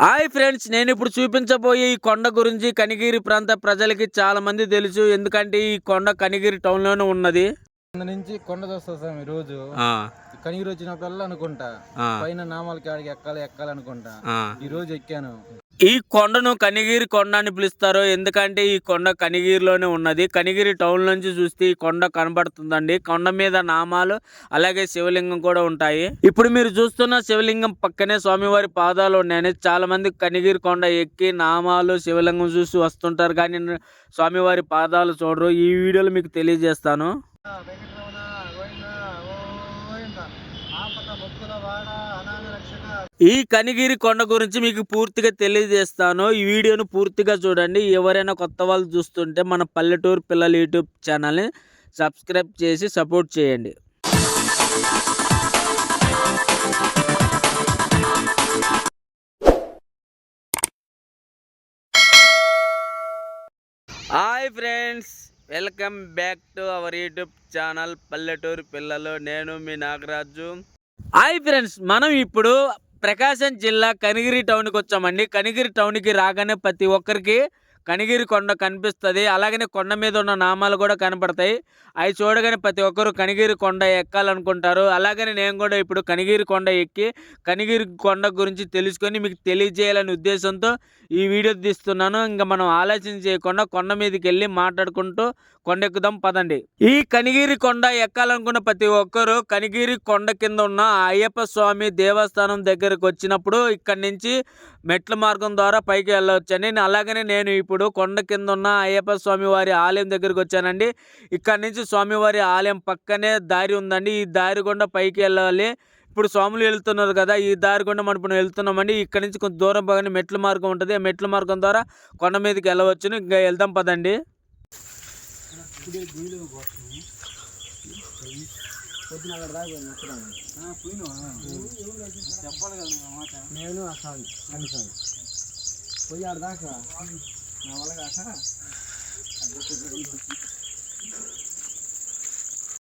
Hi friends నేను ఇప్పుడు చూపించబోయే ఈ కొండ గురించి కనిగిరి ప్రాంత ప్రజలకి చాలా మంది తెలుసు. ఎందుకంటే ఈ కొండ కనిగిరి టౌన్లోనే ఉన్నది నుంచి కొండ చూస్తా రోజు. ఆ, కనీరు వచ్చినప్పుడల్లా అనుకుంటా పైన నామాల కాడికి ఎక్కాలి ఎక్కాలి అనుకుంటా ఆ. ఈ రోజు ఎక్కాను. ఈ కొండను కనిగిరి కొండ అని పిలుస్తారు ఎందుకంటే ఈ కొండ కనిగిరిలోనే ఉన్నది. కనిగిరి టౌన్ నుంచి చూస్తే ఈ కొండ కనబడుతుందండి. కొండ మీద నామాలు అలాగే శివలింగం కూడా ఉంటాయి. ఇప్పుడు మీరు చూస్తున్న శివలింగం పక్కనే స్వామివారి పాదాలు ఉన్నాయని చాలా మంది కనిగిరి కొండ ఎక్కి నామాలు శివలింగం చూసి వస్తుంటారు. కానీ స్వామివారి పాదాలు చూడరు. ఈ వీడియోలో మీకు తెలియజేస్తాను. ఈ కనిగిరి కొండ గురించి మీకు పూర్తిగా తెలియజేస్తాను. ఈ వీడియోను పూర్తిగా చూడండి. ఎవరైనా కొత్త వాళ్ళు చూస్తుంటే మన పల్లెటూరు పిల్లల యూట్యూబ్ ఛానల్ని సబ్స్క్రైబ్ చేసి సపోర్ట్ చేయండి. Hi friends welcome back to our YouTube channel పల్లెటూరు పిల్లలు. నేను మీ నాగరాజు. హాయ్ ఫ్రెండ్స్ మనం ఇప్పుడు ప్రకాశం జిల్లా కనిగిరి టౌన్కి వచ్చామండి కనిగిరి టౌన్కి రాగానే ప్రతి ఒక్కరికి కనిగిరి కొండ కనిపిస్తుంది. అలాగనే కొండ మీద ఉన్న నామాలు కూడా కనపడతాయి. అవి చూడగానే ప్రతి ఒక్కరు కనిగిరి కొండ ఎక్కాలనుకుంటారు. అలాగనే నేను కూడా ఇప్పుడు కనిగిరి కొండ ఎక్కి కనిగిరి కొండ గురించి తెలుసుకొని మీకు తెలియజేయాలనే ఉద్దేశంతో ఈ వీడియో తీస్తున్నాను. ఇంకా మనం ఆలోచన చేయకుండా కొండ మీదకి వెళ్ళి మాట్లాడుకుంటూ కొండ ఎక్కుదాం. పదండి. ఈ కనిగిరి కొండ ఎక్కాలనుకున్న ప్రతి ఒక్కరు కనిగిరి కొండ కింద ఉన్న అయ్యప్ప స్వామి దేవస్థానం దగ్గరకు వచ్చినప్పుడు ఇక్కడి నుంచి మెట్ల మార్గం ద్వారా పైకి వెళ్ళవచ్చు అని అలాగనే నేను ఇప్పుడు ఇప్పుడు కొండ కింద ఉన్న అయ్యప్ప స్వామివారి ఆలయం దగ్గరికి వచ్చానండి. ఇక్కడ నుంచి స్వామివారి ఆలయం పక్కనే దారి ఉందండి. ఈ దారి గుండా పైకి వెళ్ళాలి. ఇప్పుడు స్వాములు వెళ్తున్నారు కదా ఈ దారి గుండా మనం ఇప్పుడు వెళ్తున్నామండి. ఇక్కడ నుంచి కొంచెం దూరం పోగానే మెట్ల మార్గం ఉంటుంది. ఆ మెట్ల మార్గం ద్వారా కొండ మీదకి వెళ్ళవచ్చును. ఇంకా వెళ్దాం పదండి. చెప్పాలి కదా నేను పోయి ఆడదాకా నా వల్ల కాక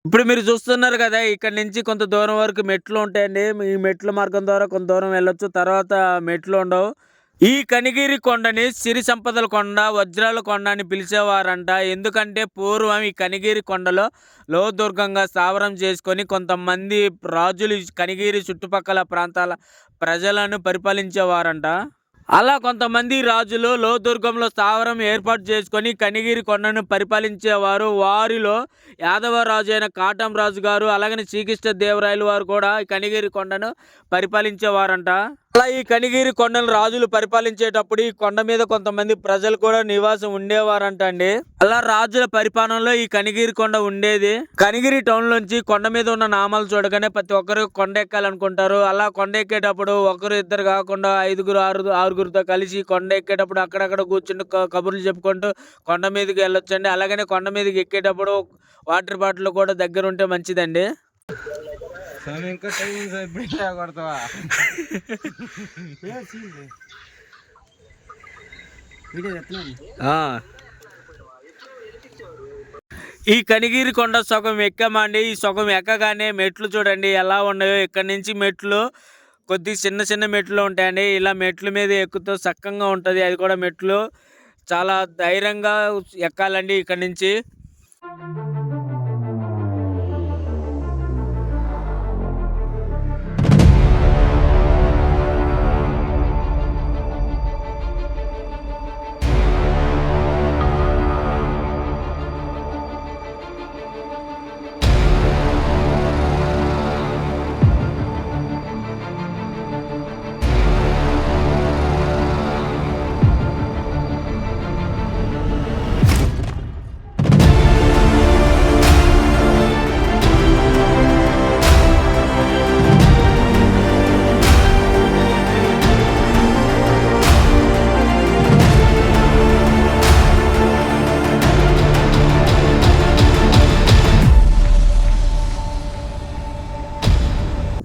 ఇప్పుడు మీరు చూస్తున్నారు కదా ఇక్కడ నుంచి కొంత దూరం వరకు మెట్లు ఉంటాయండి. ఈ మెట్ల మార్గం ద్వారా కొంత దూరం వెళ్ళొచ్చు. తర్వాత మెట్లు ఉండవు. ఈ కనిగిరి కొండని సిరి సంపదల కొండ వజ్రాల కొండ అని పిలిచేవారంట. ఎందుకంటే పూర్వం ఈ కనిగిరి కొండలో లోదుర్గంగా స్థావరం చేసుకొని కొంతమంది రాజులు కనిగిరి చుట్టుపక్కల ప్రాంతాల ప్రజలను పరిపాలించేవారంట. అలా కొంతమంది రాజులు లోదుర్గంలో స్థావరం ఏర్పాటు చేసుకొని కనిగిరి కొండను పరిపాలించేవారు. వారిలో యాదవ రాజు అయిన కాటం రాజు గారు అలాగని శ్రీకృష్ణ దేవరాయలు వారు కూడా కనిగిరి కొండను పరిపాలించేవారంట. అలా ఈ కనిగిరి కొండను రాజులు పరిపాలించేటప్పుడు ఈ కొండ మీద కొంతమంది ప్రజలు కూడా నివాసం ఉండేవారంట అండి అలా రాజుల పరిపాలనలో ఈ కనిగిరి కొండ ఉండేది. కనిగిరి టౌన్ నుంచి కొండ మీద ఉన్న నామాలు చూడగానే ప్రతి ఒక్కరు కొండ ఎక్కాలనుకుంటారు. అలా కొండ ఎక్కేటప్పుడు ఒకరు ఇద్దరు కాకుండా ఐదుగురు ఆరు ఆరుగురితో కలిసి కొండ ఎక్కేటప్పుడు అక్కడక్కడ కూర్చుని కబుర్లు చెప్పుకుంటూ కొండ మీదకి వెళ్ళొచ్చండి. అలాగనే కొండ మీదకి ఎక్కేటప్పుడు వాటర్ బాటిల్ కూడా దగ్గర ఉంటే మంచిదండి. స్వామి ఇంకా టైం కొడతావా. ఈ కనిగిరి కొండ సగం ఎక్కామండి? ఈ సగం ఎక్కగానే మెట్లు చూడండి ఎలా ఉన్నాయో. ఇక్కడ నుంచి మెట్లు కొద్ది చిన్న చిన్న మెట్లు ఉంటాయండి. ఇలా మెట్ల మీద ఎక్కుతూ సక్కంగా ఉంటుంది. అది కూడా మెట్లు. చాలా ధైర్యంగా ఎక్కాలండి ఇక్కడ నుంచి.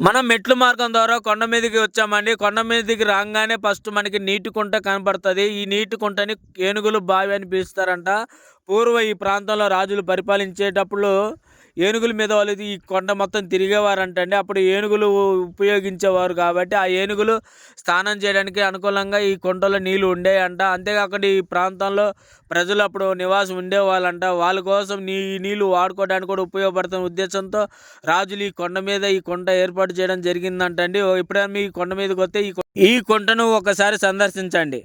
మనం మెట్లు మార్గం ద్వారా కొండ మీదకి వచ్చామండి. కొండ మీదకి రాగానే ఫస్ట్ మనకి నీటి కుంట కనపడుతుంది ఈ నీటి కుంటని ఏనుగులు బావి అని పిలుస్తారంట. పూర్వ ఈ ప్రాంతంలో రాజులు పరిపాలించేటప్పుడు ఏనుగుల మీద వాళ్ళు ఈ కొండ మొత్తం తిరిగేవారంటండి. అప్పుడు ఏనుగులు ఉపయోగించేవారు కాబట్టి ఆ ఏనుగులు స్నానం చేయడానికి అనుకూలంగా ఈ కొండలో నీళ్ళు ఉండేయంట. అంతేకాకుండా ఈ ప్రాంతంలో ప్రజలు అప్పుడు నివాసం ఉండేవాళ్ళంట. వాళ్ళ కోసం నీ ఈ నీళ్ళు వాడుకోవడానికి కూడా ఉపయోగపడుతున్న ఉద్దేశంతో రాజులు ఈ కొండ మీద ఈ కొండ ఏర్పాటు చేయడం జరిగిందంటండి. ఓ ఎప్పుడైనా మీ కొండ మీదకి వస్తే ఈ ఈ కొండను ఒకసారి సందర్శించండి.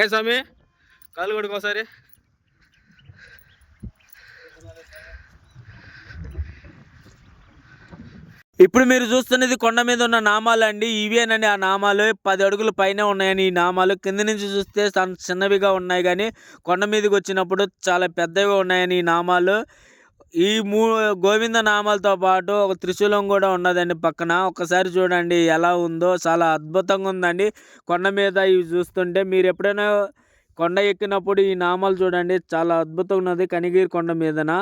ఏ స్వామి? కాలు కొడుకు ఒకసారి. ఇప్పుడు మీరు చూస్తున్నది కొండ మీద ఉన్న నామాలు అండి. ఇవేనండి ఆ నామాలు. పది అడుగుల పైన ఉన్నాయని ఈ నామాలు. కింద నుంచి చూస్తే చిన్నవిగా ఉన్నాయి కానీ కొండ మీదకి వచ్చినప్పుడు చాలా పెద్దవి ఉన్నాయని ఈ నామాలు. ఈ మూ గోవింద నామాలతో పాటు ఒక త్రిశూలం కూడా ఉన్నదండి పక్కన. ఒకసారి చూడండి ఎలా ఉందో. చాలా అద్భుతంగా ఉందండి. కొండ మీద ఇవి చూస్తుంటే మీరు ఎప్పుడైనా కొండ ఎక్కినప్పుడు ఈ నామాలు చూడండి. చాలా అద్భుతంగా ఉన్నది. కనిగిరి కొండ మీదన.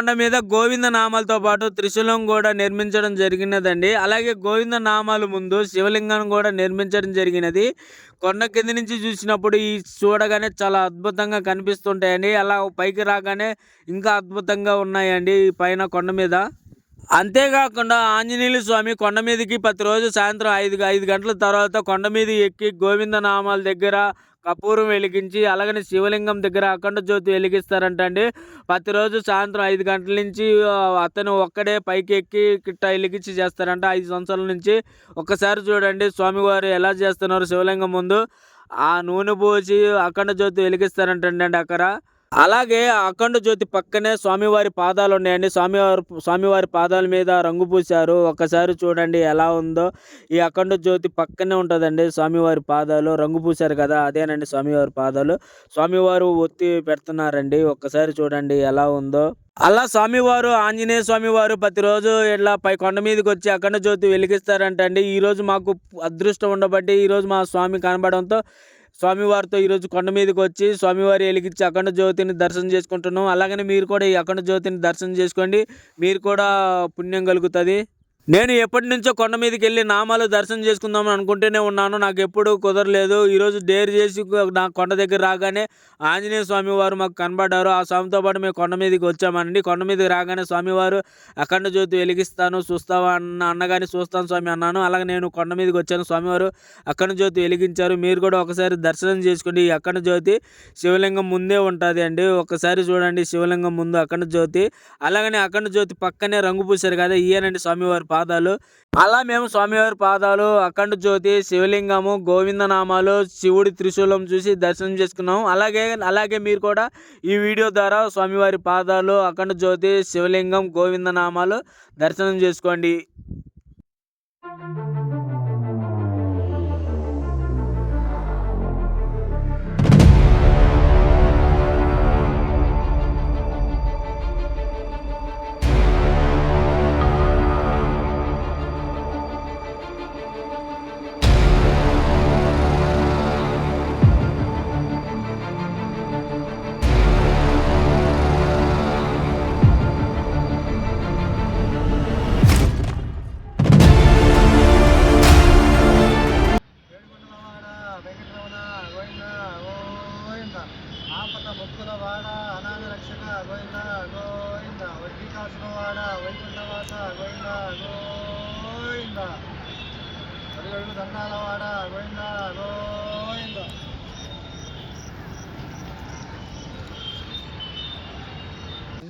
కొండ మీద గోవింద నామాలతో పాటు త్రిశూలం కూడా నిర్మించడం జరిగినదండి. అలాగే గోవింద నామాలు ముందు శివలింగం కూడా నిర్మించడం జరిగినది. కొండ కింద నుంచి చూసినప్పుడు ఈ చూడగానే చాలా అద్భుతంగా కనిపిస్తుంటాయండి. అలా పైకి రాగానే ఇంకా అద్భుతంగా ఉన్నాయండి ఈ పైన కొండ మీద. అంతేకాకుండా ఆంజనేయుల స్వామి కొండ మీదకి ప్రతిరోజు సాయంత్రం ఐదు ఐదు గంటల తర్వాత కొండ మీద ఎక్కి గోవింద నామాల దగ్గర కపూరం వెలిగించి అలాగనే శివలింగం దగ్గర అఖండ జ్యోతి వెలిగిస్తారంట అండి. ప్రతిరోజు సాయంత్రం ఐదు గంటల నుంచి అతను ఒక్కడే పైకి ఎక్కి కిట్ట వెలిగించి చేస్తారంట. ఐదు సంవత్సరాల నుంచి. ఒక్కసారి చూడండి స్వామివారు ఎలా చేస్తున్నారు శివలింగం ముందు. ఆ నూనె పోసి అఖండ జ్యోతి వెలిగిస్తారంటండి అండి అక్కడ. అలాగే అఖండ జ్యోతి పక్కనే స్వామివారి పాదాలు ఉన్నాయండి. స్వామివారి స్వామివారి పాదాల మీద రంగు పూశారు. ఒక్కసారి చూడండి ఎలా ఉందో. ఈ అఖండ జ్యోతి పక్కనే ఉంటుందండి స్వామివారి పాదాలు. రంగు పూశారు కదా అదేనండి స్వామివారి పాదాలు. స్వామివారు ఒత్తి పెడుతున్నారండి. ఒక్కసారి చూడండి ఎలా ఉందో. అలా స్వామివారు ఆంజనేయ స్వామివారు ప్రతిరోజు ఇట్లా పై కొండ మీదకి వచ్చి అఖండ జ్యోతి వెలిగిస్తారంటండి. ఈరోజు మాకు అదృష్టం ఉండబట్టి ఈరోజు మా స్వామి కనబడంతో స్వామివారితో ఈరోజు కొండ మీదకి వచ్చి స్వామివారి వెలిగించి అఖండ జ్యోతిని దర్శనం చేసుకుంటున్నాం. అలాగనే మీరు కూడా ఈ అఖండ జ్యోతిని దర్శనం చేసుకోండి. మీరు కూడా పుణ్యం కలుగుతుంది. నేను ఎప్పటి నుంచో కొండ మీదకి వెళ్ళి నామాలు దర్శనం చేసుకుందామని అనుకుంటూనే ఉన్నాను. నాకు ఎప్పుడు కుదరలేదు. ఈరోజు డేర్ చేసి నా కొండ దగ్గర రాగానే ఆంజనేయ స్వామి వారు మాకు కనబడ్డారు. ఆ స్వామితో పాటు మేము కొండ మీదకి వచ్చామండి. కొండ మీదకి రాగానే స్వామివారు అఖండ జ్యోతి వెలిగిస్తాను చూస్తావా అన్న అన్నగాని చూస్తాను స్వామి అన్నాను. అలాగే నేను కొండ మీదకి వచ్చాను. స్వామివారు అఖండ జ్యోతి వెలిగించారు. మీరు కూడా ఒకసారి దర్శనం చేసుకోండి. ఈ అఖండ జ్యోతి శివలింగం ముందే ఉంటుంది అండి. ఒకసారి చూడండి శివలింగం ముందు అఖండ జ్యోతి. అలాగనే అఖండ జ్యోతి పక్కనే రంగు పూశారు కదా ఇయ్యనండి స్వామివారి పాదాలు. అలా మేము స్వామివారి పాదాలు అఖండ జ్యోతి శివలింగము గోవింద నామాలు శివుడి త్రిశూలం చూసి దర్శనం చేసుకున్నాము. అలాగే అలాగే మీరు కూడా ఈ వీడియో ద్వారా స్వామివారి పాదాలు అఖండ జ్యోతి శివలింగం గోవిందనామాలు దర్శనం చేసుకోండి.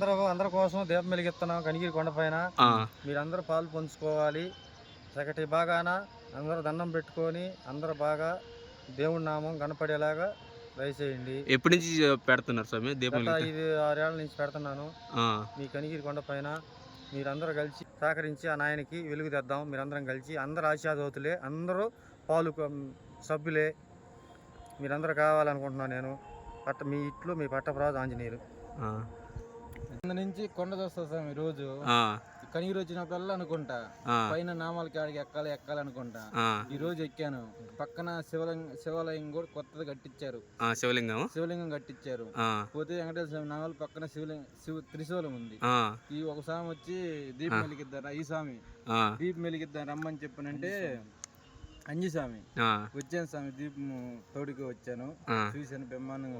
అందరూ అందరి కోసం దీపం వెలిగిస్తున్నాం కనిగిరి కొండపైన మీరందరూ పాలు పంచుకోవాలి. చక్కటి బాగాన అందరూ దండం పెట్టుకొని అందరూ బాగా దేవుడి నామం కనపడేలాగా దయచేయండి. ఎప్పటి నుంచి పెడుతున్నారు స్వామి దీపం గత ఐదు ఆరేళ్ళ నుంచి పెడుతున్నాను. మీ కనిగిరి కొండపైన మీరందరూ కలిసి సహకరించి ఆ నాయనకి వెలుగు తెద్దాం. మీరందరం కలిసి అందరు ఆశాదోతులే అందరూ పాలు సభ్యులే. మీరందరూ కావాలనుకుంటున్నాను నేను. పట్ట మీ ఇట్లు మీ పట్టప్రాజు ఆంజనేయులు. నుంచి కొండ చూస్తా స్వామి రోజు. కనిగిరి వచ్చినప్పుడల్లా అనుకుంటా. పైన నామాల కాడికి ఎక్కాలి ఎక్కాలి అనుకుంటా. ఈ రోజు ఎక్కాను. పక్కన శివలింగ శివాలయం కూడా కొత్తది కట్టించారు. శివలింగం శివలింగం కట్టించారు. పోతే వెంకటేశ్వర స్వామి నామాలు పక్కన శివలింగ శివ త్రిశూలం ఉంది. ఈ ఒక స్వామి వచ్చి దీపం వెలిగిద్దారా? ఈ స్వామి. దీపం వెలిగిద్దాం రమ్మని చెప్పానంటే అంజి స్వామి. వచ్చాను స్వామి దీపం తోడుకి వచ్చాను. చూశాను బ్రహ్మాండంగా